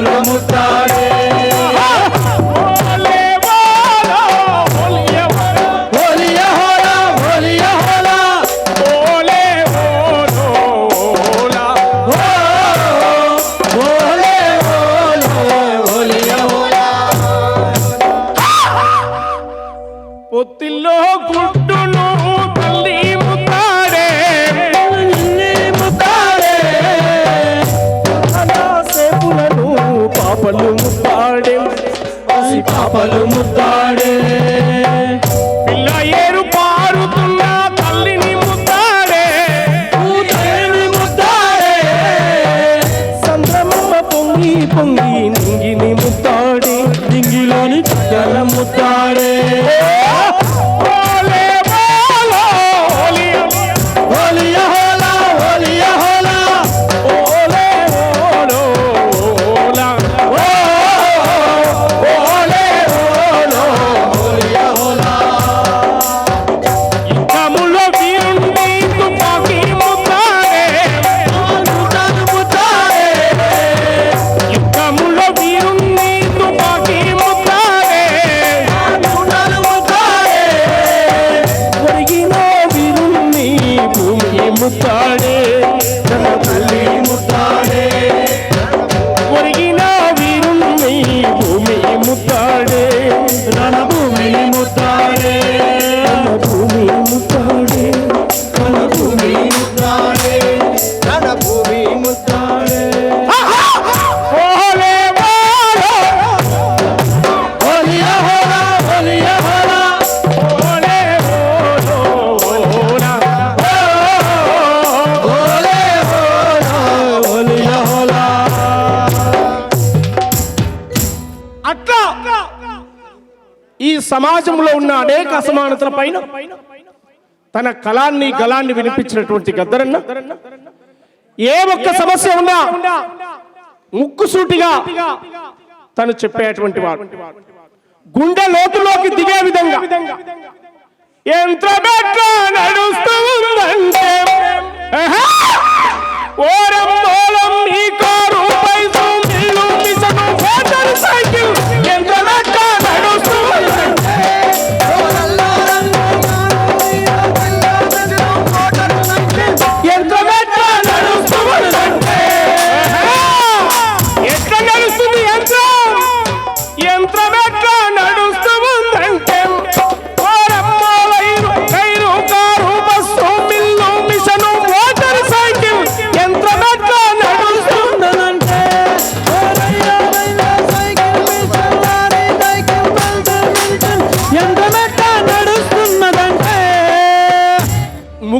Solo పాపలు ముద్దాడే. పాపలు ముద్దాడే. పిల్ల ఏరు Rana సమాజంలో ఉన్న అనేక అసమానతల పైన తన కళాన్ని గలాన్ని వినిపించినటువంటి గద్దరన్న ఏ ఒక్క సమస్య ఉన్నా ముక్కుసూటిగా తను చెప్పేటువంటి వాడు. గుండె లోతులోకి దిగే విధంగా ఎంత నడుస్తూ ఉందంటే ఓరమ్మో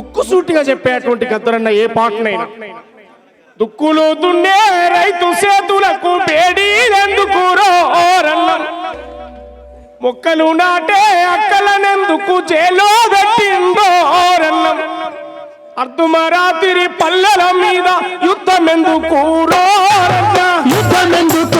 ముక్కుసూటిగా చెప్పేటువంటి గద్దరన్న ఏ పాటనైనా. దుక్కులు దున్నే రైతు సేతులకు బేడీలెందుకురో మొక్కలు నాటే అక్కలనెందుకు చేలో పెట్టిందో రన్నం. అర్ధమరాత్రి పల్లెల మీద యుద్ధమెందుకు రో యుద్ధమెందుకు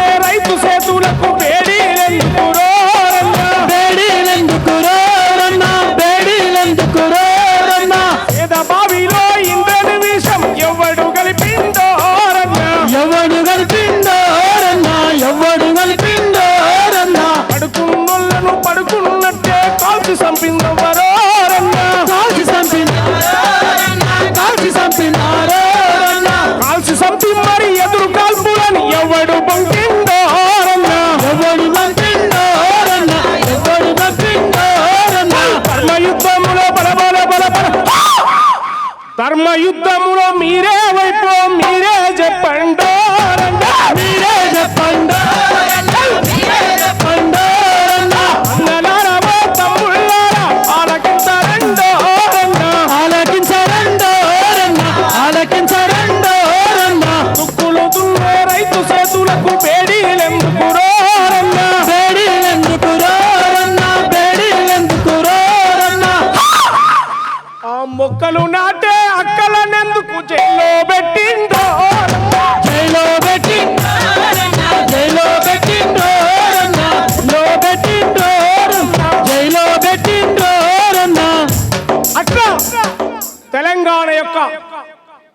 యొక్క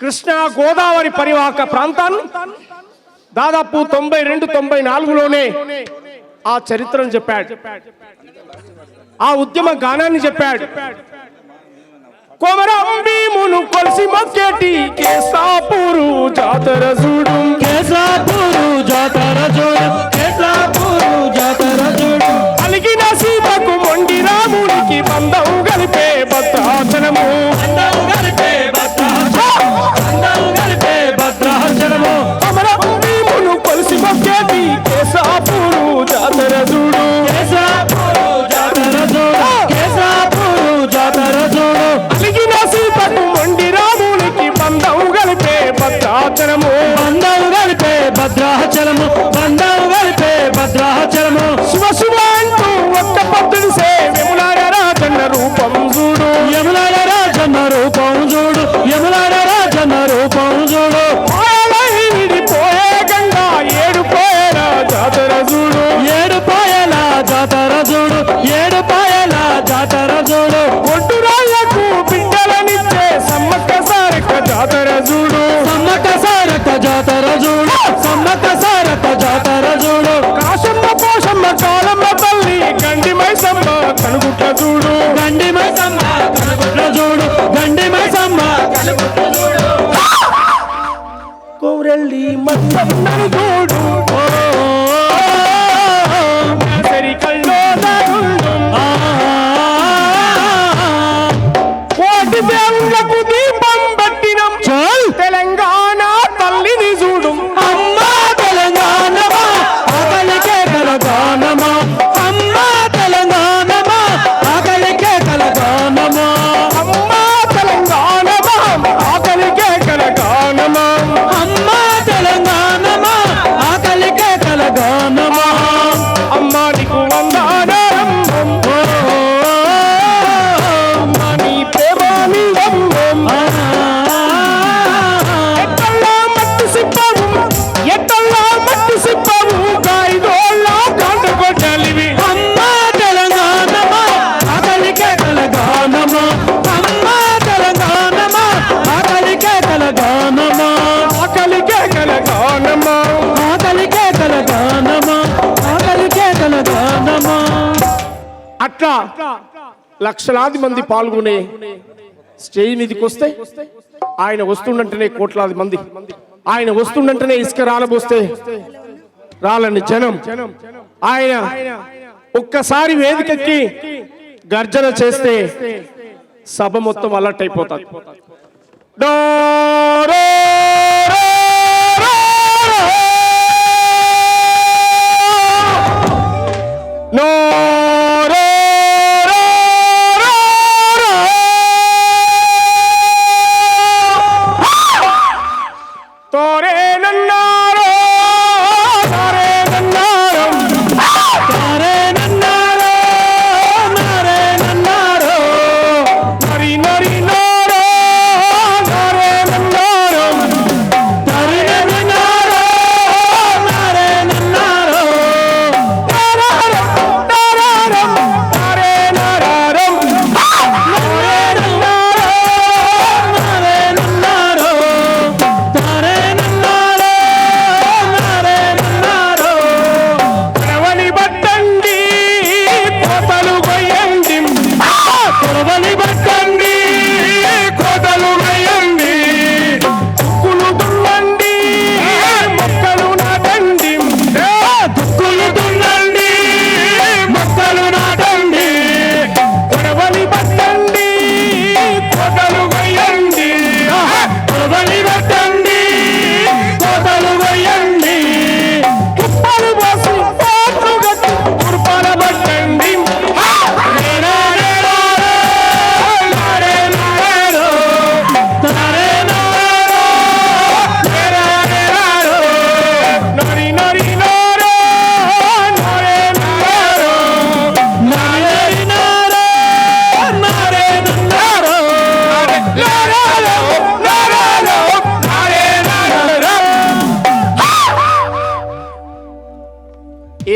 కృష్ణా గోదావరి పరివాహక ప్రాంతాన్ని దాదాపు తొంభై రెండు తొంభై నాలుగులోనే ఆ చరిత్రను చెప్పాడు. ఆ ఉద్యమ గానాన్ని చెప్పాడు. కొమరంభీమును కొలిసి మధ్యటి కేసాపూరు జాతర చూడు. కేసాపూరు జాతర చూడు. కేసాపూరు జాతర చూడు. అలిగిన సీతకు మొండి రామునికి బంధం కలిపే భద్రాసనము అట్లా లక్షలాది మంది పాల్గొనే స్టేజ్ మీదకి వస్తే ఆయన వస్తుండంటేనే కోట్లాది మంది. ఆయన వస్తుండంటేనే ఇసుక రాలబోస్తే రాలని జనం. ఆయన ఒక్కసారి వేదికెక్కి గర్జన చేస్తే సభ మొత్తం అలర్ట్ అయిపోతారు.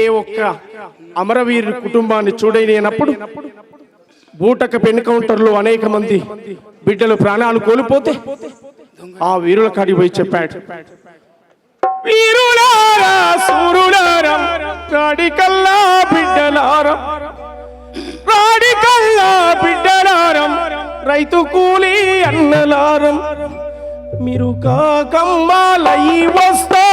ఏ ఒక్క అమరవీరు కుటుంబాన్ని చూడలేనప్పుడు బూటక పెన్కౌంటర్లో అనేక మంది బిడ్డలు ప్రాణాలు కోల్పోతే ఆ వీరుల కాడికి పోయి చెప్పాడు. వీరులారా సూరులారా రాడికల్లా రాడికల్లా బిడ్డలారం. రైతు కూలి అన్నలారం మీరు కాకమ్మాలయ్యి వస్తా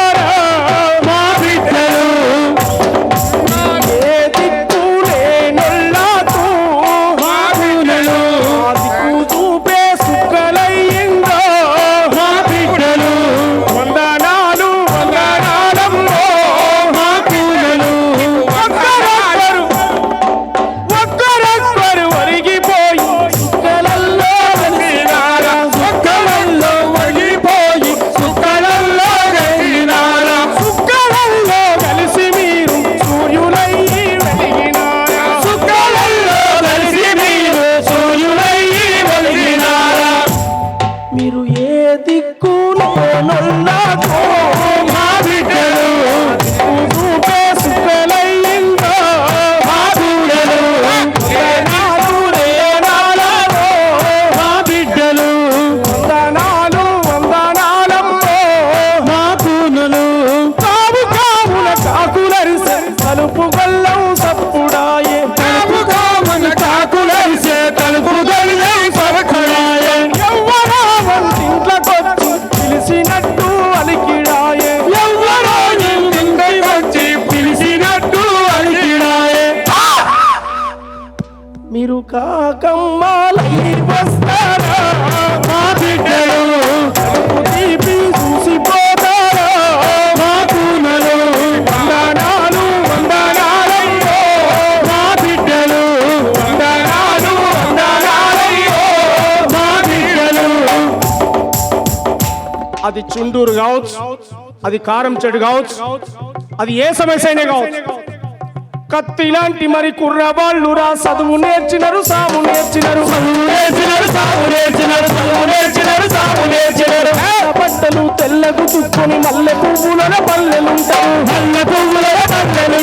అది చుండూరు కావచ్చు అది కారం చెడు కావచ్చు అది ఏ సమస్య అయినా కావచ్చు. కత్తి ఇలాంటి మరి కుర్రవాళ్ళు రా చదువు నేర్చినారు సాము నేర్చినారు. నేర్చినారు సాము నేర్చినారు చదువు నేర్చినారు సాము నేర్చినారు బట్టలు తెల్లకు చుట్టుకొని మల్లె పువ్వుల పల్లెలుంటారు మల్లె పువ్వుల పల్లెలు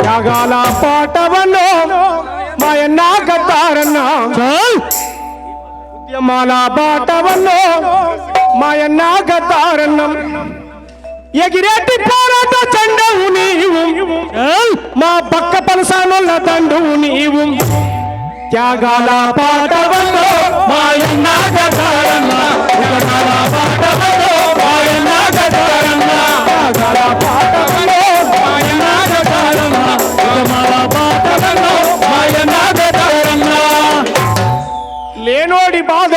త్యాగాల పాటవనో మాయన్న కట్టారన్న ఉద్యమాల పాటవనో మాయన్న కట్టారన్నం ఎగిరేటి పోరాట చండవు నీవు. మా పక్క పలసానుల తండ్రువు నీవు. త్యాగాల పాటవనో మాయన్న కట్టారన్న త్యాగాల పాటవనో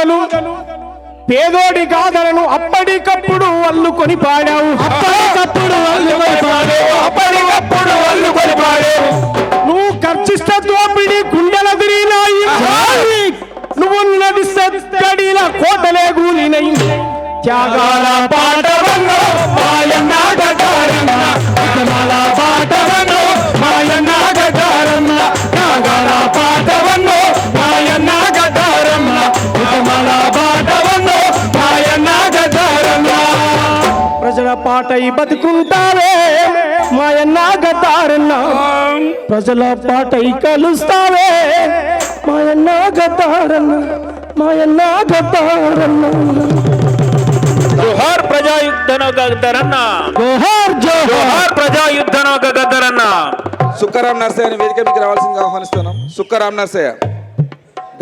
కాదను. పేదోడి కాదలను అప్పటికప్పుడు అల్లుకొని పాడావు. అప్పటికప్పుడు అప్పటికప్పుడు అల్లుకొని పాడావు. నువ్వు ఖర్చిస్తే దోపిడి గుండెల తిరిగినాయి నువ్వు నడిస్తే కడిల త్యాగాల పాట పాట పాటై బతుకుంటావే మాయన్నాగతారన్నా ప్రజల పాటై కలుస్తావే మాయన్నాగతారన్నా మాయన్నాగతారన్నా జోహార్ ప్రజాయుద్ధనో గద్దరన్న జోహార్ జోహార్. ప్రజాయుద్ధనో గద్దరన్న సుఖరామ్ నర్సయ్య వేదిక మీకు రావాల్సిందిగా ఆహ్వానిస్తున్నాం. సుఖరామ్ నర్సయ్య.